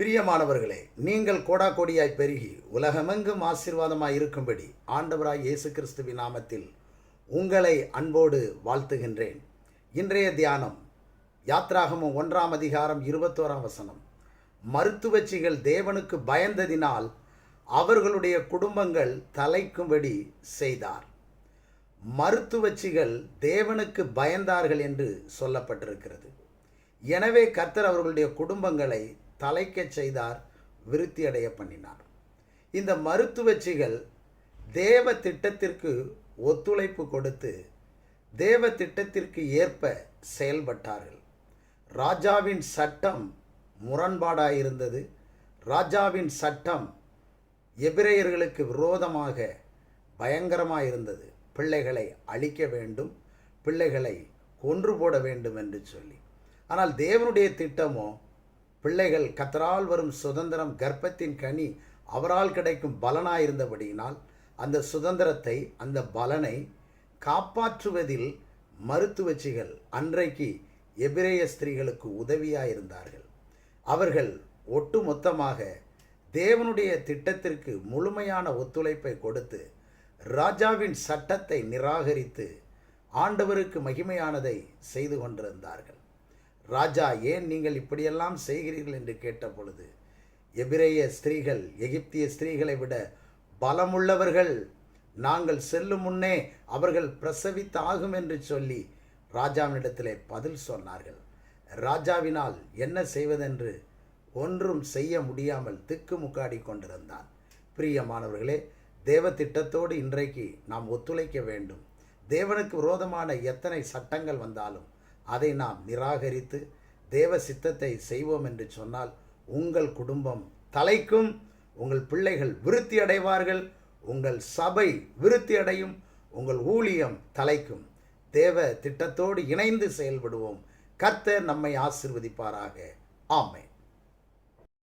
பிரியமானவர்களே நீங்கள் கோடா கோடியாய் பெருகி உலகமெங்கும் ஆசீர்வாதமாய் இருக்கும்படி ஆண்டவராய் இயேசு கிறிஸ்துவின் நாமத்தில் உங்களை அன்போடு வாழ்த்துகின்றேன். இன்றைய தியானம் யாத்ராகமும் ஒன்றாம் அதிகாரம் இருபத்தோராம் வசனம். மருத்துவச்சிகள் தேவனுக்கு பயந்ததினால் அவர்களுடைய குடும்பங்கள் தலைக்கும்படி செய்தார். மருத்துவச்சிகள் தேவனுக்கு பயந்தார்கள் என்று சொல்லப்பட்டிருக்கிறது. எனவே கர்த்தர் அவர்களுடைய குடும்பங்களை தலைக்கச் செய்தார் விருத்தியடைய பண்ணினார். இந்த மருத்துவச்சிகள் தேவ திட்டத்திற்கு ஒத்துழைப்பு கொடுத்து தேவ திட்டத்திற்கு ஏற்ப செயல்பட்டார்கள். ராஜாவின் சட்டம் முரண்பாடாயிருந்தது. ராஜாவின் சட்டம் எபிரேயர்களுக்கு விரோதமாக பயங்கரமாக இருந்தது பிள்ளைகளை அழிக்க வேண்டும் பிள்ளைகளை கொன்று போட வேண்டும் என்று சொல்லி. ஆனால் தேவனுடைய திட்டமோ பிள்ளைகள் கத்தரால் வரும் சுதந்திரம் கர்ப்பத்தின் கனி அவரால் கிடைக்கும் பலனாயிருந்தபடியினால் அந்த சுதந்திரத்தை அந்த பலனை காப்பாற்றுவதில் மருத்துவச்சிகள் அன்றைக்கு எபிரேய ஸ்திரீகளுக்கு உதவியாயிருந்தார்கள். அவர்கள் ஒட்டுமொத்தமாக தேவனுடைய திட்டத்திற்கு முழுமையான ஒத்துழைப்பை கொடுத்து ராஜாவின் சட்டத்தை நிராகரித்து ஆண்டவருக்கு மகிமையானதை செய்து கொண்டிருந்தார்கள். ராஜா ஏன் நீங்கள் இப்படியெல்லாம் செய்கிறீர்கள் என்று கேட்ட பொழுது எபிரேய ஸ்திரீகள் எகிப்திய ஸ்திரீகளை விட பலமுள்ளவர்கள் நாங்கள் செல்லும் முன்னே அவர்கள் பிரசவித்தாகும் என்று சொல்லி ராஜாவினிடத்திலே பதில் சொன்னார்கள். ராஜாவினால் என்ன செய்வதென்று ஒன்றும் செய்ய முடியாமல் திக்குமுக்காடி கொண்டிருந்தான். பிரியமானவர்களே தேவ திட்டத்தோடு இன்றைக்கு நாம் ஒத்துழைக்க வேண்டும். தேவனுக்கு விரோதமான எத்தனை சட்டங்கள் வந்தாலும் அதை நாம் நிராகரித்து தேவ சித்தத்தை செய்வோம் என்று சொன்னால் உங்கள் குடும்பம் தலைக்கும் உங்கள் பிள்ளைகள் விருத்தி அடைவார்கள் உங்கள் சபை விருத்தி அடையும் உங்கள் ஊழியம் தலைக்கும். தேவ திட்டத்தோடு இணைந்து செயல்படுவோம். கர்த்தர் நம்மை ஆசிர்வதிப்பாராக. ஆமை